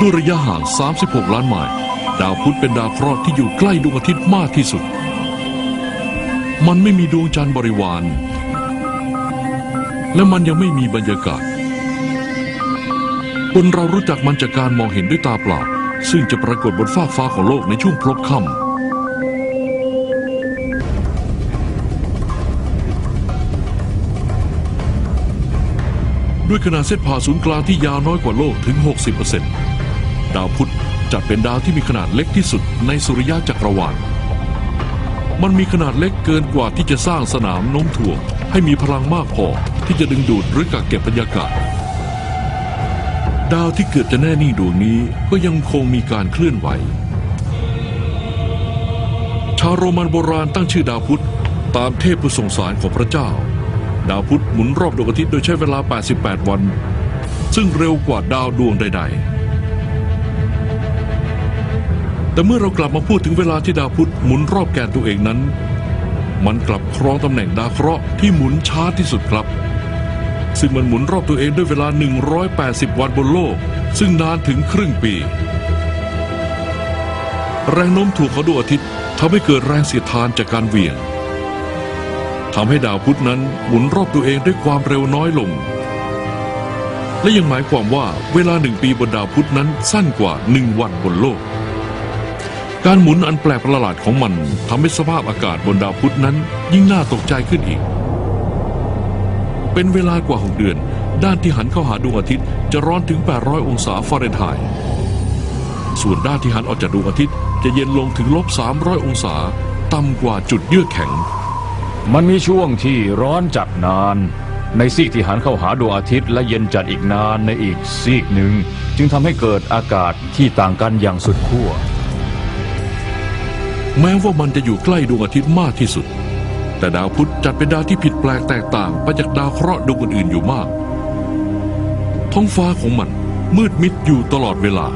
ด้วยระยะห่าง 36 ล้านไมล์ดาวพุธเป็นดาวเคราะห์ที่อยู่ใกล้ดวงอาทิตย์มากที่สุด มันไม่มีดวงจันทร์บริวาร และมันยังไม่มีบรรยากาศ คนเรารู้จักมันจากการมองเห็นด้วยตาเปล่า ซึ่งจะปรากฏบนฟากฟ้าของโลกในช่วงพลบค่ำด้วยขนาดเส้นผ่าศูนย์กลางที่ยาวน้อยกว่าโลกถึง 60% ดาวพุธจัดเป็นดาวที่มีขนาดเล็กที่สุดในสุริยะจักรวาล มันมีขนาดเล็กเกินกว่าที่จะสร้างสนามโน้มถ่วง ให้มีพลังมากพอที่จะดึงดูดหรือกักเก็บบรรยากาศ ดาวที่เกือบจะแน่นิ่งดวงนี้ก็ยังคงมีการเคลื่อนไหว ชาวโรมันโบราณตั้งชื่อดาวพุธตามเทพผู้ทรงสารของพระเจ้า ดาวพุธหมุนรอบดวงอาทิตย์โดยใช้เวลา 88 วัน ซึ่งเร็วกว่าดาวดวงใด ๆ แต่เมื่อเรากลับมาพูดถึงเวลาที่ดาวพุธหมุนรอบแกนตัวเองนั้น มันกลับครองตำแหน่งดาวเคราะห์ที่หมุนช้าที่สุดครับ ซึ่งมันหมุนรอบตัวเองด้วยเวลา 180 วันบนโลก ซึ่งนานถึงครึ่งปี แรงโน้มถ่วงของดวงอาทิตย์ทำให้เกิดแรงเสียดทานจากการเวียงทำให้ดาวพุธนั้นหมุนรอบตัวเองด้วยความเร็วน้อยลง และยังหมายความว่าเวลาหนึ่งปีบนดาวพุธนั้นสั้นกว่าหนึ่งวันบนโลก การหมุนอันแปลกประหลาดของมันทำให้สภาพอากาศบนดาวพุธนั้นยิ่งน่าตกใจขึ้นอีก เป็นเวลากว่า6เดือน ด้านที่หันเข้าหาดวงอาทิตย์จะร้อนถึง 800 องศาฟาเรนไฮต์ส่วนด้านที่หันออกจากดวงอาทิตย์จะเย็นลงถึงลบ 300 องศา ต่ำกว่าจุดเยือกแข็ง มันมีช่วงที่ร้อนจัดนาน ในซีกที่หันเข้าหาดวงอาทิตย์และเย็นจัดอีกนานในอีกซีกหนึ่ง จึงทำให้เกิดอากาศที่ต่างกันอย่างสุดขั้ว แม้ว่ามันจะอยู่ใกล้ดวงอาทิตย์มากที่สุด แต่ดาวพุธจัดเป็นดาวที่ผิดแปลกแตกต่างไปจากดาวเคราะห์ดวงอื่นๆอยู่มาก ท้องฟ้าของมันมืดมิดอยู่ตลอดเวลา